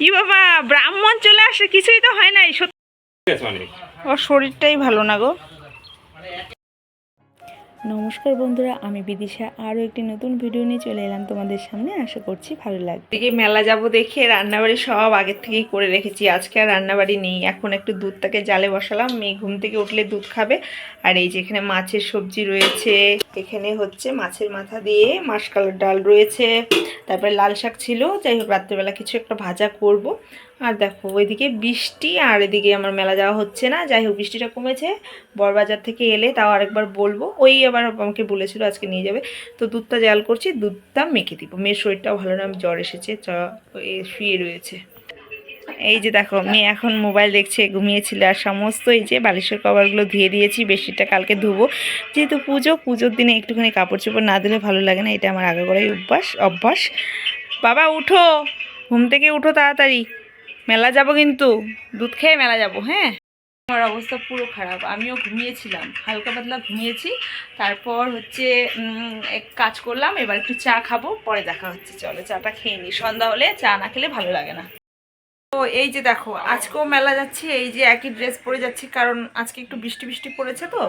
ই বাবা ব্রাহ্মণ চলে আসে কিছুই তো হয় নাই ওর শরীরটাই ভালো না গো। নমস্কার বন্ধুরা, আমি বিদিশা। আরও একটি নতুন ভিডিও নিয়ে চলে এলাম তোমাদের সামনে। আশা করছি ভালো লাগবে। এদিকে মেলা যাব দেখে রান্নাবাড়ি সব আগের থেকেই করে রেখেছি। আজকে আর রান্নাবাড়ি নেই। এখন একটু দুধটাকে জালে বসালাম। মেয়ে ঘুম থেকে উঠলে দুধ খাবে। আর এই যেখানে মাছের সবজি রয়েছে, এখানে হচ্ছে মাছের মাথা দিয়ে মাসকালের ডাল রয়েছে। তারপরে লাল শাক ছিল। যাই হোক, রাত্রেবেলা কিছু একটা ভাজা করব। আর দেখো, ওইদিকে বৃষ্টি আর এদিকে আমার মেলা যাওয়া হচ্ছে না। যাই হোক, বৃষ্টিটা কমেছে। বড়বাজার থেকে এলে তাও আরেকবার বলব। ওই আবার আমাকে বলেছিল আজকে নিয়ে যাবে। তো দুধটা জাল করছি, দুধটা মেখে দিব। মেয়ের শরীরটাও ভালো না জ্বর এসেছে, চ শুয়ে রয়েছে। এই যে দেখো, মেয়ে এখন মোবাইল দেখছে, ঘুমিয়েছিল। আর সমস্ত এই যে বালিশের কভারগুলো ধুয়ে দিয়েছি বেশিটা কালকে ধুবো। যেহেতু পুজো, পুজোর দিনে একটুখানি কাপড় চোপড় না দিলে ভালো লাগে না, এটা আমার আগাগোড়াই অভ্যাস অভ্যাস। বাবা, উঠো! ঘুম থেকে উঠো তাড়াতাড়ি। মেলা যাব কিন্তু। দুধ খেয়ে মেলা যাব হ্যাঁ? আমার অবস্থা পুরো খারাপ। আমিও ঘুমিয়েছিলাম, হালকা পাতলা ঘুমিয়েছি। তারপর হচ্ছে এক কাজ করলাম, এবার একটু চা খাব, পরে দেখা হচ্ছে। চলো, চাটা খেয়ে নিই। সন্ধ্যা হলে চা না খেলে ভালো লাগে না। তো এই যে দেখো, আজকেও মেলা যাচ্ছি, এই যে একই ড্রেস পরে যাচ্ছি, কারণ আজকে একটু বৃষ্টি বৃষ্টি পড়েছে তো।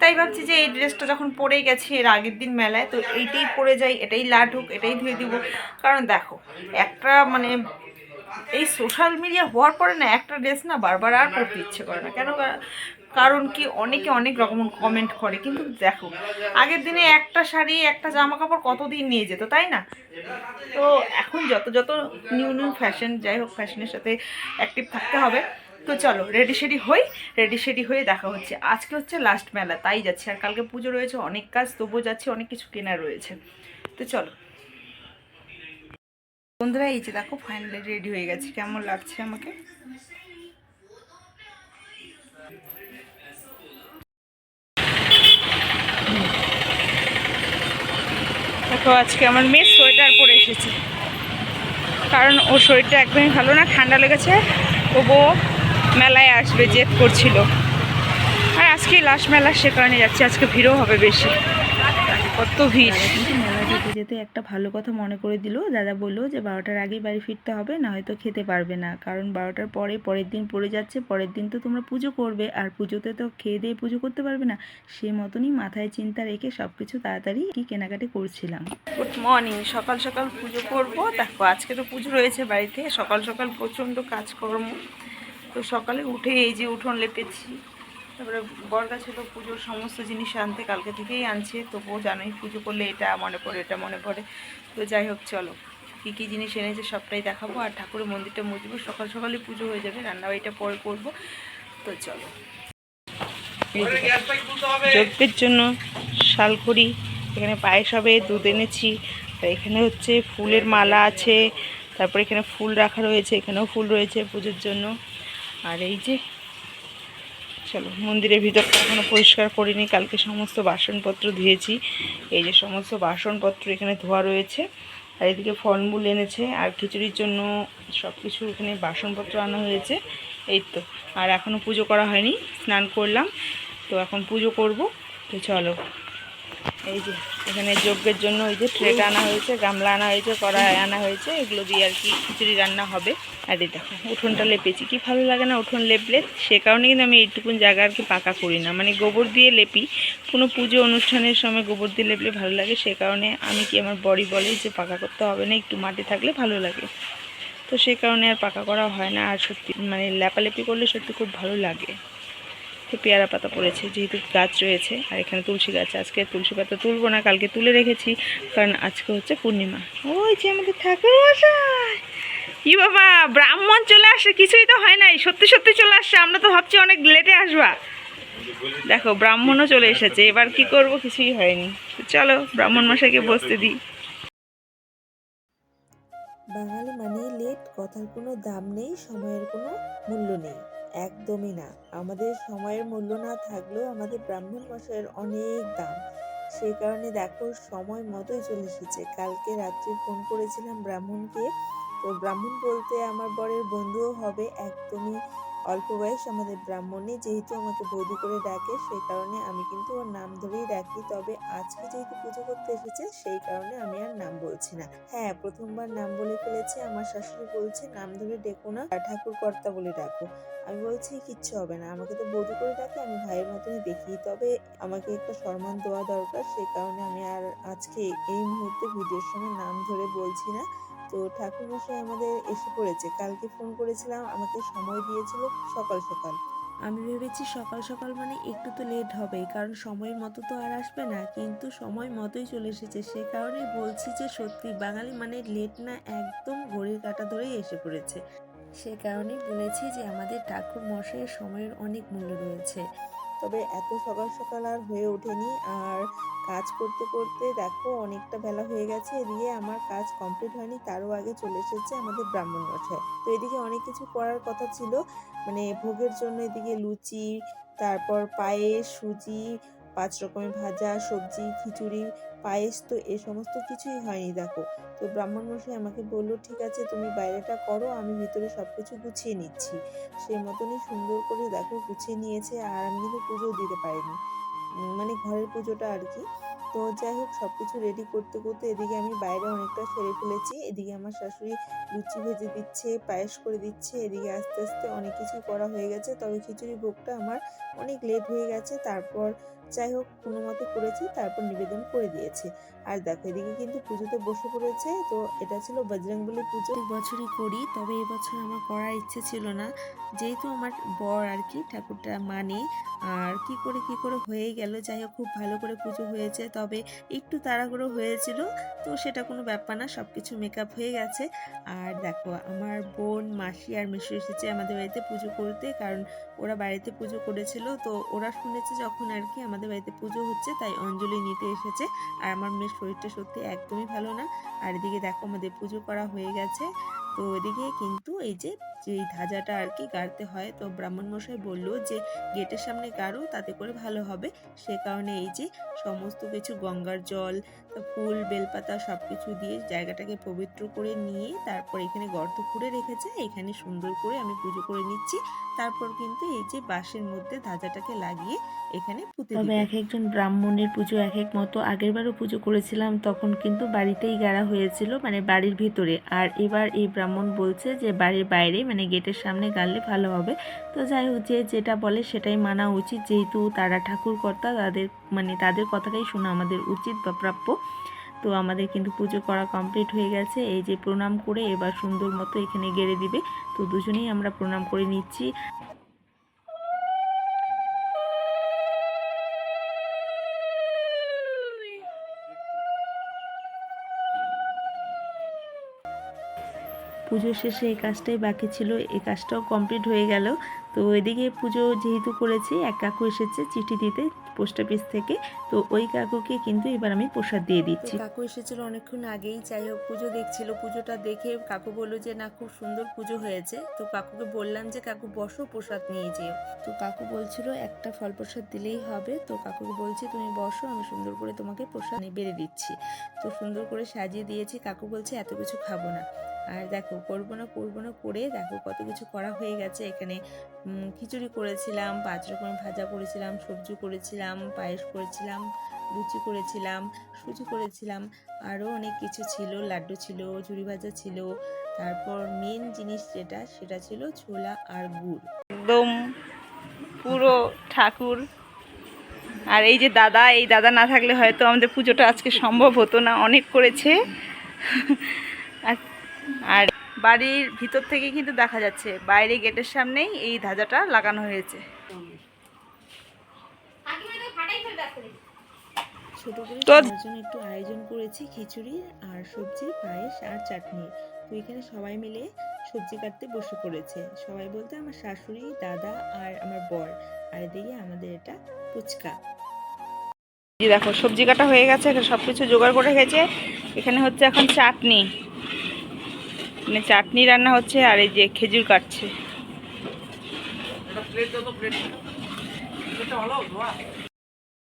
তাই ভাবছি যে এই ড্রেসটা যখন পরেই গেছি, এর আগের দিন মেলায়, তো এইটাই পরে যাই, এটাই লাট হোক এটাই ধুয়ে দিব। কারণ দেখো, একটা মানে এই সোশ্যাল মিডিয়া হওয়ার পরে না একটা ড্রেস না বারবার আর পরতে ইচ্ছে করে না। কেন কারণ কি অনেকে অনেক রকম কমেন্ট করে, কিন্তু দেখো, আগের দিনে একটা শাড়ি, একটা জামা কাপড় কতদিন নিয়ে যেত, তাই না? তো এখন যত যত নিউ নিউ ফ্যাশন যাই হোক ফ্যাশনের সাথে অ্যাক্টিভ থাকতে হবে। তো চলো রেডি শেডি হই রেডি শেডি হয়ে দেখা হচ্ছে। আজকে হচ্ছে লাস্ট মেলা, তাই যাচ্ছে। আর কালকে পুজো রয়েছে, অনেক কাজ, তবুও যাচ্ছে, অনেক কিছু কেনা রয়েছে। তো চলো। বন্ধুরা, এই যে দেখো ফাইনালি রেডি হয়ে গেছে। কেমন লাগছে আমাকে? দেখো, আজকে আমার মেয়ে সোয়েটার পরে এসেছে। কারণ ওর শরীরটা একদমই ভালো না, ঠান্ডা লেগেছে। তবুও মেলায় আসবে, জেদ করছিল। আর আজকে লাস্ট মেলা, সে কারণে যাচ্ছে। আজকে ভিড়ও হবে বেশি। কত ভিড়। কিন্তু মেলা যেতে যেতে একটা ভালো কথা মনে করে দিল। দাদা বলল যে বারোটার আগেই বাড়ি ফিরতে হবে না হয়তো খেতে পারবে না। কারণ বারোটার পরে পরের দিন পড়ে যাচ্ছে পরের দিন তো তোমরা পুজো করবে। আর পুজোতে তো খেয়ে দিয়ে পুজো করতে পারবে না। সেই মতনই মাথায় চিন্তা রেখে সব কিছু তাড়াতাড়ি কি কেনাকাটি করছিলাম। গুড মর্নিং সকাল সকাল পুজো করব। দেখো আজকে তো পুজো রয়েছে বাড়িতে। সকাল সকাল প্রচণ্ড কাজকর্ম। তো সকালে উঠে এই যে উঠোন লেপেছি। তারপরে বর্গা ছিল পুজোর সমস্ত জিনিস আনতে, কালকে থেকেই আনছে, তবুও জানোই পুজো করলে এটা মনে পড়ে এটা মনে পড়ে। তো যাই হোক, চলো। কী কী জিনিস এনেছে সবটাই দেখাবো, আর ঠাকুরের মন্দিরটা মুজবো সকাল সকালই পুজো হয়ে যাবে, রান্নাবাড়িটা পরে করব। তো চলো। যজ্ঞের জন্য শালখড়ি এখানে পায়েস হবে, দুধ এনেছি, আর এখানে হচ্ছে ফুলের মালা আছে, তারপর এখানে ফুল রাখা রয়েছে, এখানেও ফুল রয়েছে পুজোর জন্য। আর এই যে চলো, মন্দিরের ভিতরটা এখনও পরিষ্কার করিনি, কালকে সমস্ত বাসনপত্র ধুয়েছি। এই যে সমস্ত বাসনপত্র এখানে ধোয়া রয়েছে, আর এদিকে ফলমূল এনেছে, আর খিচুড়ির জন্য সব কিছু এখানে বাসনপত্র আনা হয়েছে, এই তো। আর এখনও পুজো করা হয়নি, স্নান করলাম, তো এখন পুজো করব, তো চলো। এই যে, এখানে যজ্ঞের জন্য ওই যে ট্রেট আনা হয়েছে, গামলা আনা হয়েছে, কড়াই আনা হয়েছে, এগুলো দিয়ে আর কি খিচুড়ি রান্না হবে। আর এই দেখো উঠোনটা লেপেছি। কি ভালো লাগে না উঠোন লেপলে? সে কারণে কিন্তু আমি এইটুকুন জায়গা আর কি পাকা করি না। মানে গোবর দিয়ে লেপি, কোনো পুজো অনুষ্ঠানের সময় গোবর দিয়ে লেপলে ভালো লাগে, সে কারণে আমি কি আমার বডি বলে যে পাকা করতে হবে না, একটু মাটি থাকলে ভালো লাগে। তো সে কারণে আর পাকা করা হয় না, আর সত্যি মানে লেপালেপি করলে সত্যি খুব ভালো লাগে। তো পেয়ারা পাতা পড়েছে, যেহেতু গাছ রয়েছে, আর এখানে তুলসী গাছ, আজকে তুলসী পাতা তুলবো না, কালকে তুলে রেখেছি, কারণ আজকে হচ্ছে পূর্ণিমা। ওই যে আমাদের ঠাকুর মশাই! ই বাবা, ব্রাহ্মণ চলে আসে, কিছুই তো হয় নাই, সত্যি সত্যি চলে আসছে, আমরা তো ভাবছি অনেক লেটে আসবা। দেখো, ব্রাহ্মণও চলে এসেছে, এবার কি করব, কিছুই হয়নি। চলো, ব্রাহ্মণ মশাইকে বসতে দিই। বাঙালি মানেই লেট, কথার কোনো দাম নেই, সময়ের কোনো মূল্য নেই। একদমই না। আমাদের সময়ের মূল্য না থাকলেও আমাদের ব্রাহ্মণ মশাইয়ের অনেক দাম। সেই কারণে দেখো, সময় মতোই চলে এসেছে। কালকে রাত্রে ফোন করেছিলাম ব্রাহ্মণকে। তো ব্রাহ্মণ বলতে আমার বরের বন্ধুও হবে, একদমই অল্প বয়স আমাদের ব্রাহ্মণে যেহেতু আমাকে বৌদি করে ডাকে, সেই কারণে আমি কিন্তু ওর নাম ধরেই ডাকি। তবে আজকে যেহেতু পুজো করতে এসেছে, সেই কারণে আমি আর নাম বলছি না। হ্যাঁ প্রথমবার নাম বলে ফেলেছে, আমার শাশুড়ি বলছে, নাম ধরে ডেকো না ঠাকুর কর্তা বলে ডাকো। আমি বলছি, কিচ্ছু হবে না, আমাকে তো বৌদি করে ডাকে, আমি ভাইয়ের মতনই দেখি। তবে আমাকে একটা সম্মান দেওয়া দরকার সেই কারণে আমি আর আজকে এই মুহূর্তে ভিডিওর সময় নাম ধরে বলছি না। তো ঠাকুরমশাই আমাদের এসে পড়েছে। কালকে ফোন করেছিলাম, আমাকে সময় দিয়েছিল সকাল সকাল। আমি ভেবেছি সকাল সকাল মানে একটু তো লেট হবে কারণ সময় মতো তো আর আসবে না, কিন্তু সময় মতোই চলে এসেছে। সে কারণে বলছি যে সত্যি বাঙালি মানে লেট না, একদম ঘড়ির কাটা ধরেই এসে পড়েছে। সে কারণেই বলেছি যে আমাদের ঠাকুর মশাইয়ের সময়ের অনেক মূল্য রয়েছে। তবে এত সকাল সকাল আর হয়ে ওঠেনি। আর কাজ করতে করতে দেখো অনেকটা বেলা হয়ে গেছে। এদিকে আমার কাজ কমপ্লিট হয়নি, তারও আগে চলে এসেছে আমাদের ব্রাহ্মণ মশাই। তো এদিকে অনেক কিছু করার কথা ছিল মানে ভোগের জন্য এদিকে লুচি, তারপর পায়েস, সুজি, পাঁচ রকমের ভাজা, সবজি, খিচুড়ি পায়েস তো এ সমস্ত কিছুই হয়নি, দেখো। তো ব্রাহ্মণ মশাই আমাকে বলল, ঠিক আছে, তুমি বাইরেটা করো, আমি ভিতরে সব কিছু গুছিয়ে নিচ্ছি। সেই মতনই সুন্দর করে, দেখো, গুছিয়ে নিয়েছে, আর আমি কিন্তু পুজো দিতে পারিনি। মানে ঘরের পুজোটা আর কি। তো যাই হোক সব কিছু রেডি করতে করতে এদিকে আমি বাইরে অনেকটা সেরে ফেলেছি। এদিকে আমার শাশুড়ি লুচি ভেজে দিচ্ছে, পায়েস করে দিচ্ছে, এদিকে আস্তে আস্তে অনেক কিছু করা হয়ে গেছে। তবে খিচুড়ি ভোগটা আমার অনেক লেট হয়ে গেছে। তারপর যাই হোক, কোনো মতে করেছি, তারপর নিবেদন করে দিয়েছে। আর দেখো, এদিকে কিন্তু পুজোতে বসে পড়েছে, তো এটা ছিল বজরংবলী পুজো। বছরই করি, তবে এবছর আমার করার ইচ্ছে ছিল না। যেহেতু আমার বর আর কি, ঠাকুরটা মানে আর কি করে কি করে হয়ে গেল, যাই হোক, খুব ভালো করে পুজো হয়েছে, তবে একটু তাড়াহুড়ো হয়েছিল, তো সেটা কোনো ব্যাপার না সব কিছু মেকআপ হয়ে গেছে। আর দেখো, আমার বোন, মাসি আর মিশু এসেছে আমাদের বাড়িতে পুজো করতে, কারণ ওরা বাড়িতে পুজো করেছিল, তো ওরা শুনেছে যখন আর কি আমাদের বাড়িতে পুজো হচ্ছে, তাই অঞ্জলি নিতে এসেছে। আর আমার মেয়ের শরীরটা সত্যি একদমই ভালো না। আর এদিকে দেখো আমাদের পুজো করা হয়ে গেছে। তো এদিকে কিন্তু এই যে এই ধাজাটা আর কি গাড়তে হয় তো ব্রাহ্মণ মশাই বলল যে গেটের সামনে গাড়ো তাতে করে ভালো হবে। সে কারণে এই যে সমস্ত কিছু গঙ্গার জল ফুল বেলপাতা সব কিছু দিয়ে জায়গাটাকে পবিত্র করে নিয়ে তারপর এখানে গর্ত খুঁড়ে রেখেছে। এখানে সুন্দর করে আমি পুজো করে নিচ্ছি। তারপর কিন্তু এই যে বাঁশের মধ্যে ধাজাটাকে লাগিয়ে এখানে পুঁতে তবে এক একজন ব্রাহ্মণের পুজো এক এক মতো আগেরবারও পুজো করেছিলাম তখন কিন্তু বাড়িতেই গাড়া হয়েছিল মানে বাড়ির ভিতরে। আর এবার এই ব্রাহ্মণ বলছে যে বাড়ির বাইরে মানে গেটের সামনে গাড়লে ভালো হবে। তো যাই হোক, যে যেটা বলে সেটাই মানা উচিত। যেহেতু তারা ঠাকুর কর্তা তাদের মানে তাদের কথাটাই শোনা আমাদের উচিত বা প্রাপ্য। তো আমাদের কিন্তু পুজো করা কমপ্লিট হয়ে গেছে। এই যে প্রণাম করে এবার সুন্দর মতো এখানে গেড়ে দিবে। তো দুজনেই আমরা প্রণাম করে নিচ্ছি। পুজো শেষে এই কাজটাই বাকি ছিল এই কাজটাও কমপ্লিট হয়ে গেল। তো এদিকে পুজো যেহেতু করেছি এক কাকু এসেছে চিঠি দিতে পোস্ট অফিস থেকে তো ওই কাকুকে কিন্তু এবার আমি প্রসাদ দিয়ে দিচ্ছি। কাকু এসেছিল অনেকক্ষণ আগেই যাই হোক পুজো দেখছিল পুজোটা দেখে কাকু বলল যে না খুব সুন্দর পুজো হয়েছে। তো কাকুকে বললাম যে কাকু বসো প্রসাদ নিয়ে যেও। তো কাকু বলছিল একটা ফল প্রসাদ দিলেই হবে। তো কাকুকে বলছি তুমি বসো আমি সুন্দর করে তোমাকে প্রসাদ বেড়ে দিচ্ছি। তো সুন্দর করে সাজিয়ে দিয়েছি কাকু বলছে এত কিছু খাব না। আর দেখো করব না করব না করে দেখো কত কিছু করা হয়ে গেছে এখানে। খিচুড়ি করেছিলাম পাঁচ রকম ভাজা করেছিলাম, সবজি করেছিলাম, পায়েস করেছিলাম, লুচি করেছিলাম, সুজি করেছিলাম, আরও অনেক কিছু ছিল, লাড্ডু ছিল, ঝুড়ি ভাজা ছিল। তারপর মেন জিনিস যেটা, সেটা ছিল ছোলা আর গুড়। একদম পুরো ঠাকুর। আর এই যে দাদা, এই দাদা না থাকলে হয়তো আমাদের পুজোটা আজকে সম্ভব হতো না, অনেক করেছে। আর আর বাড়ির ভিতর থেকে কিন্তু দেখা যাচ্ছে বাইরে গেটের সামনেই এই ধাজাটা লাগানো হয়েছে। তো- একটু আয়োজন করেছি খিচুড়ি আর সবজি পায়েস আর চাটনি। তো এখানে সবাই মিলে সবজি কাটতে বসে পড়েছে। সবাই বলতে আমার শাশুড়ি দাদা আর আমার বর আর এদিকে আমাদের এটা ফুচকা। দেখো সবজি কাটা হয়ে গেছে এখানে সব কিছু জোগাড় করে রেখেছে। এখানে হচ্ছে এখন চাটনি। মানে চাটনি রান্না হচ্ছে আর এই যে খেজুর কাটছে।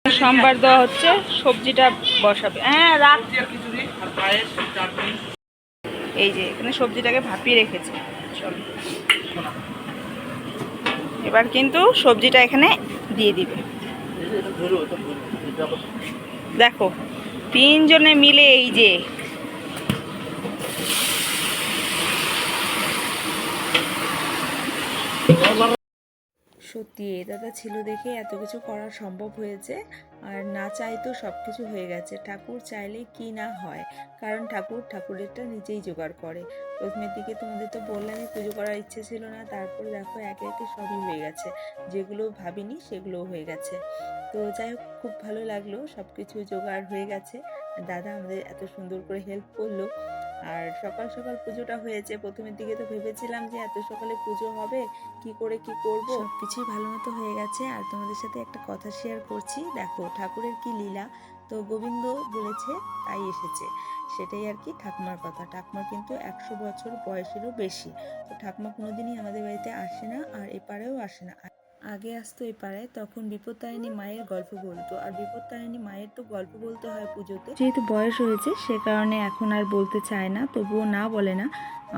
সোমবার দেওয়া হচ্ছে, সবজিটা বসাবে। হ্যাঁ এই যে এখানে সবজিটাকে ভাপিয়ে রেখেছে। এবার কিন্তু সবজিটা এখানে দিয়ে দিবে। দেখো, তিনজনে মিলে এই যে সত্যি এ দাদা ছিল দেখে এত কিছু করা সম্ভব হয়েছে আর না চাইতো সব কিছু হয়ে গেছে। ঠাকুর চাইলে কি না হয়, কারণ ঠাকুর ঠাকুরেরটা নিজেই জোগাড় করে। প্রথমের দিকে তোমাদের তো বললামই পুজো করার ইচ্ছে ছিল না, তারপর দেখো একে একে সবই হয়ে গেছে। যেগুলো ভাবিনি সেগুলোও হয়ে গেছে। তো যাই হোক, খুব ভালো লাগল সব কিছু জোগাড় হয়ে গেছে। দাদা আমাদের এত সুন্দর করে হেল্প করল। আর সকাল সকাল পুজোটা হয়েছে, প্রথমের দিকে তো ভেবেছিলাম যে এত সকালে পুজো হবে, কি করে কি করব? সবকিছুই ভালো মতো হয়ে গেছে, আর তোমাদের সাথে একটা কথা শেয়ার করছি। দেখো, ঠাকুরের কি লীলা, তো গোবিন্দ বলেছে, তাই এসেছে। সেটাই আর কি ঠাকুমার কথা। ঠাকুমার কিন্তু একশো বছর বয়সেরও বেশি। তো ঠাকুমা কোনোদিনই আমাদের বাড়িতে আসে না, আর এপারেও আসে না। আগে আসতো এই পাড়ায় তখন বিপত্তারিণী মায়ের গল্প বলতো। আর বিপত্তারিণী মায়ের তো গল্প বলতে হয় পুজোতে। যেহেতু বয়স হয়েছে সে কারণে এখন আর বলতে চায় না তবুও না বলে না।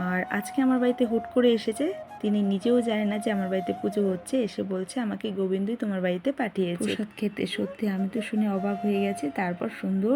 আর আজকে আমার বাড়িতে হুট করে এসেছে তিনি নিজেও জানে না যে আমার বাড়িতে পুজো হচ্ছে। এসে বলছে আমাকে গোবিন্দই তোমার বাড়িতে পাঠিয়েছে। প্রসাদ খেতে সত্যি আমি তো শুনে অবাক হয়ে গেছি তারপর সুন্দর